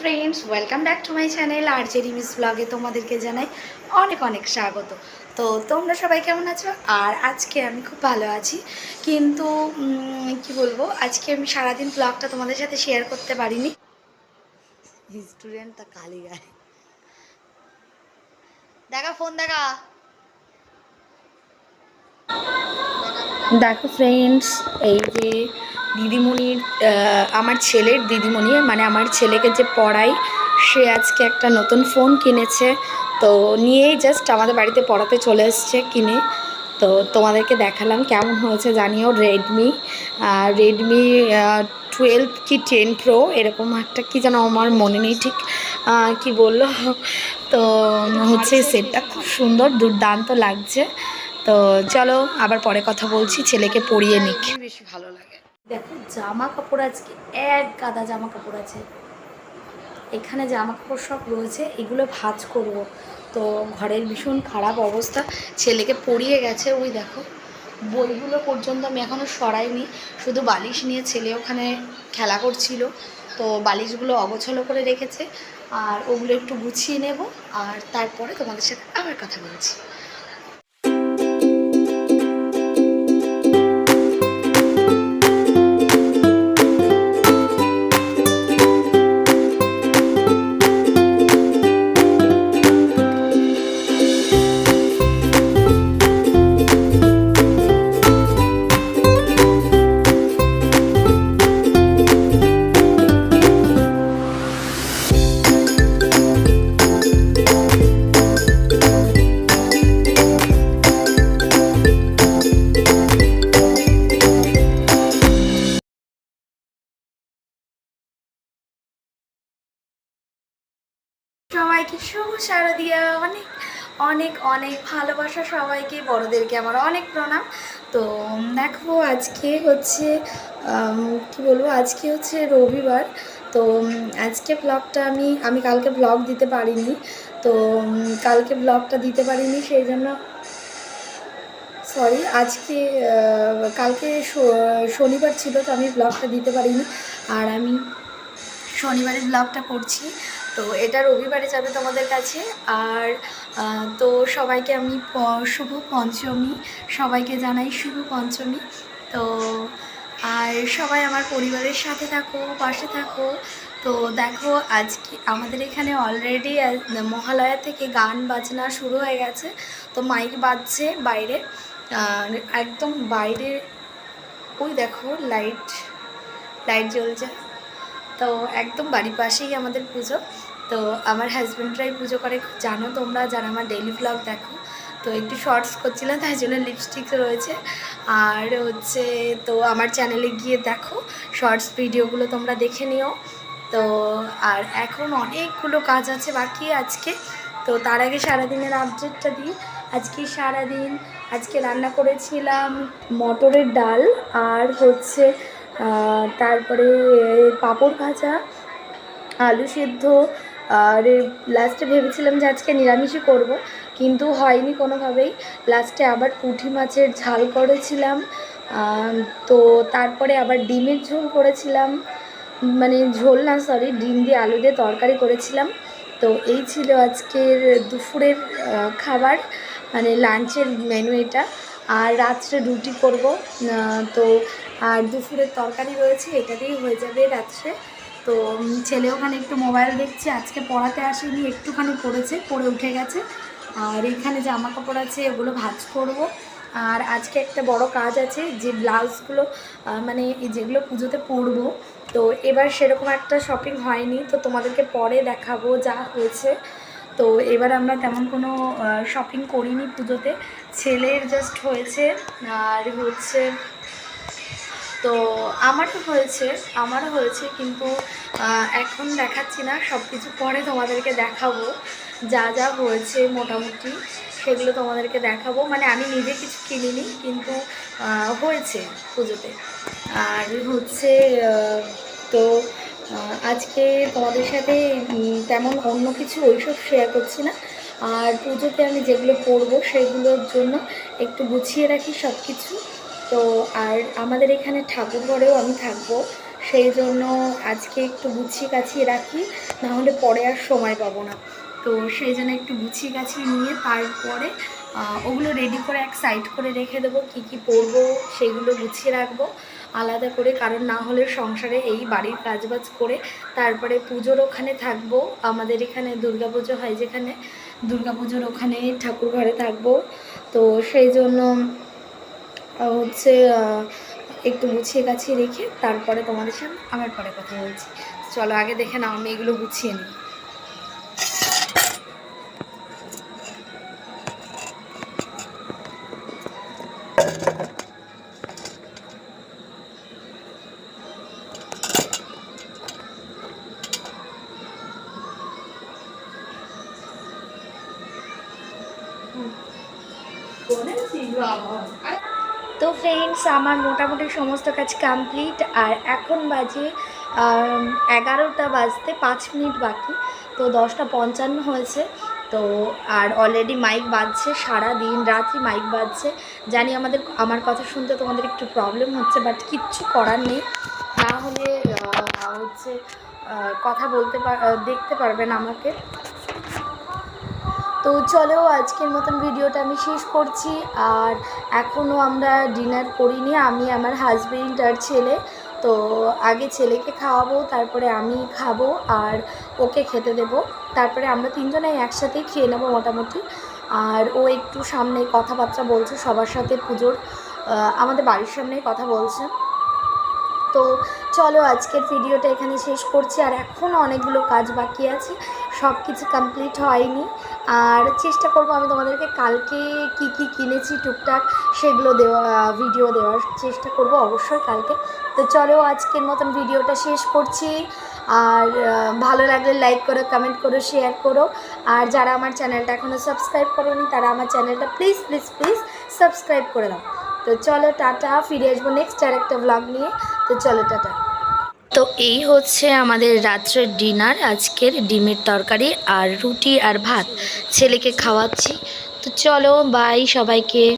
Friends welcome back to my channel R J রিমিস ব্লগে তোমাদেরকে জানাই অনেক অনেক স্বাগত। তো তোমরা সবাই কেমন আছো? আর আজকে আমি খুব ভালো আছি, কিন্তু কি বলব, আজকে আমি সারাদিন ব্লগটা তোমাদের সাথে শেয়ার করতে পারিনি। স্টুডেন্টটা কালি গায়ে। দেখা ফোন দেখা। দেখো ফ্রেন্ডস এই যে দিদিমণির আমার ছেলের দিদিমণি মানে আমার ছেলেকে যে পড়াই, সে আজকে একটা নতুন ফোন কিনেছে। তো নিয়েই জাস্ট আমাদের বাড়িতে পড়াতে চলে এসছে কিনে। তো তোমাদেরকে দেখালাম কেমন হয়েছে, জানিও রেডমি রেডমি টুয়েলভ কি টেন প্রো এরকম একটা কি যেন আমার মনে নেই ঠিক কি বলল। তো হচ্ছে সেটটা খুব সুন্দর, দুর্দান্ত লাগছে। তো চলো আবার পরে কথা বলছি, ছেলেকে পড়িয়ে নিক। বেশি ভালো লাগে। দেখো জামা কাপড় আজকে, এক গাদা জামা কাপড় আছে। এখানে জামা কাপড় সব রয়েছে, এগুলো ভাঁজ করব। তো ঘরের ভীষণ খারাপ অবস্থা, ছেলেকে পড়িয়ে গেছে, ওই দেখো। বইগুলো পর্যন্ত আমি এখনও সরাইনি, শুধু বালিশ নিয়ে ছেলে ওখানে খেলা করছিল। তো বালিশগুলো অগোছলো করে রেখেছে, আর ওগুলো একটু গুছিয়ে নেব, আর তারপরে তোমাদের সাথে আবার কথা বলছি। শারদিয়া অনেক অনেক অনেক ভালোবাসা সবাইকে, বড়দেরকে আমার অনেক প্রণাম। তো দেখো আজকে হচ্ছে কি বলব? আজকে হচ্ছে রবিবার। তো আজকে ব্লগটা আমি আমি কালকে ব্লগ দিতে পারিনি। তো কালকে ব্লগটা দিতে পারিনি, সেই জন্য সরি আজকে কালকে শনিবার ছিল, তো আমি ব্লগটা দিতে পারিনি। আর আমি শনিবারে ব্লগটা করছি। তো এটা রবিবারে যাবে তোমাদের কাছে। আর তো সবাইকে আমি শুভ পঞ্চমী। সবাইকে জানাই শুভ পঞ্চমী। তো, আর সবাই আমার পরিবারের সাথে থাকো, পাশে থাকো। তো দেখো, আজকে আমাদের এখানে অলরেডি মহালয়া থেকে গান বাজনা শুরু হয়ে গেছে। তো মাইক বাজছে বাইরে। একদম বাইরে। ওই দেখো লাইট লাইট জ্বলছে। তো একদম বাড়ির পাশেই আমাদের পুজো। তো আমার হাজব্যান্ডরাই পুজো করে। জানো তোমরা, যারা আমার ডেইলি ব্লগ দেখো, তো একটু শর্টস করছিলাম, তাই জন্য লিপস্টিক রয়েছে। আর হচ্ছে, তো আমার চ্যানেলে গিয়ে দেখো শর্টস ভিডিওগুলো তোমরা দেখে নিও। তো আর এখন অনেকগুলো কাজ আছে বাকি আজকে। তো তার আগে সারাদিনের আপডেটটা দিই। আজকে সারাদিন, আজকে রান্না করেছিলাম মটরের ডাল আর হচ্ছে তারপরে পাঁপড় ভাজা, আলু সিদ্ধ, আর লাস্টে ভেবেছিলাম যে আজকে নিরামিষই করব, কিন্তু হয়নি কোনোভাবেই। লাস্টে আবার পুঁটি মাছের ঝাল করেছিলাম তো তারপরে আবার ডিমের ঝোল করেছিলাম মানে ঝোল না সরি ডিম দিয়ে আলু দিয়ে তরকারি করেছিলাম। তো এই ছিল আজকের দুপুরের খাবার মানে লাঞ্চের মেনু এটা। আর রাত্রে রুটি করব। তো আর দুপুরের তরকারি রয়েছে, এটা দিয়েই হয়ে যাবে রাত্রে। তো ছেলে ওখানে একটু মোবাইল দেখছে, আজকে পড়াতে আসেনি, একটুখানি পড়েছে, পড়ে উঠে গেছে। আর এখানে জামা কাপড় আছে, ওগুলো ভাজ করব। আর আজকে একটা বড় কাজ আছে, যে ব্লাউজগুলো মানে যেগুলো পুজোতে পরবো। তো এবার সেরকম একটা শপিং হয়নি, তো তোমাদেরকে পরে দেখাবো যা হয়েছে। তো এবার আমরা তেমন কোনো শপিং করিনি পুজোতে। ছেলের জাস্ট হয়েছে, আর হচ্ছে তো আমারও হয়েছে আমারও হয়েছে কিন্তু এখন দেখাচ্ছি না সব কিছু পরে তোমাদেরকে দেখাবো, যা যা হয়েছে মোটামুটি, সেগুলো তোমাদেরকে দেখাবো। মানে আমি নিজে কিছু কিনিনি, কিন্তু হয়েছে পুজোতে। আর হচ্ছে তো আজকে তোমাদের সাথে তেমন অন্য কিছু ওইসব শেয়ার করছি না। আর পুজোতে আমি যেগুলো পরবো সেগুলোর জন্য একটু গুছিয়ে রাখি সব কিছু তো আর আমাদের এখানে ঠাকুর ঘরেও আমি থাকব, সেই জন্য আজকে একটু গুছিয়ে গাছিয়ে রাখি, নাহলে পরে আর সময় পাবো না। তো সেই জন্য একটু গুছিয়ে গাছিয়ে নিয়ে তারপরে ওগুলো রেডি করে এক সাইড করে রেখে দেবো, কী কী পরবো সেগুলো গুছিয়ে রাখব। আলাদা করে, কারণ না হলে সংসারে এই বাড়ির কাজবাজ করে তারপরে পুজোর ওখানে থাকব, আমাদের এখানে দুর্গাপুজো হয় যেখানে দুর্গাপুজোর ওখানে ঠাকুর ঘরে থাকব। তো সেই জন্য হচ্ছে একটু গুছিয়ে গাছিয়ে রেখে তারপরে তোমাদের সামনে আবার পরে কথা বলছি। চলো আগে দেখে নাও, আমি এগুলো গুছিয়ে নিই। তো ফ্রেন্ডস আমার মোটামুটি সমস্ত কাজ কমপ্লিট আর এখন বাজে এগারোটা বাজতে পাঁচ মিনিট বাকি, তো দশটা পঞ্চান্ন হয়েছে, তো আর অলরেডি মাইক বাজছে সারা দিন রাত্রি মাইক বাজছে। জানি আমাদের, আমার কথা শুনতে তোমাদের একটু প্রবলেম হচ্ছে বাট কিচ্ছু করার নেই। না হলে হচ্ছে কথা বলতে দেখতে পারবেন আমাকে। তো চলো আজকের মতন ভিডিওটা আমি শেষ করছি। আর এখনও আমরা ডিনার করিনি, আমি আমার হাজবেন্ড আর ছেলে। তো আগে ছেলেকে খাওয়াবো, তারপরে আমি খাব আর ওকে খেতে দেবো। তারপরে আমরা তিনজনেই একসাথেই খেয়ে নেব মোটামুটি। আর ও একটু সামনে কথাবার্তা বলছে, সবার সাথে পুজোর আমাদের বাড়ির সামনেই কথা বলছে। তো চলো আজকের ভিডিওটা এখানে শেষ করছি। আর এখনও অনেকগুলো কাজ বাকি আছে সব কিছু কমপ্লিট হয়নি। আর চেষ্টা করব আমি তোমাদেরকে কালকে কি কি কিনেছি টুকটাক, সেগুলো দেওয়া ভিডিও দেওয়ার চেষ্টা করব অবশ্যই কালকে। তো চলো আজকের মতন ভিডিওটা শেষ করছি। আর ভালো লাগলে লাইক করো কমেন্ট করো শেয়ার করো। আর যারা আমার চ্যানেলটা এখনও সাবস্ক্রাইব করোনি, তারা আমার চ্যানেলটা প্লিজ প্লিজ প্লিজ সাবস্ক্রাইব করে দাও। তো চলো টাটা, ফিরে আসব নেক্সট আর একটা ব্লগ নিয়ে। তো চলো টাটা। তো এই হচ্ছে আমাদের রাত্রের ডিনার আজকের ডিমের তরকারি আর রুটি আর ভাত। ছেলেকে খাওয়াচ্ছি। তো চলো বাই সবাইকে।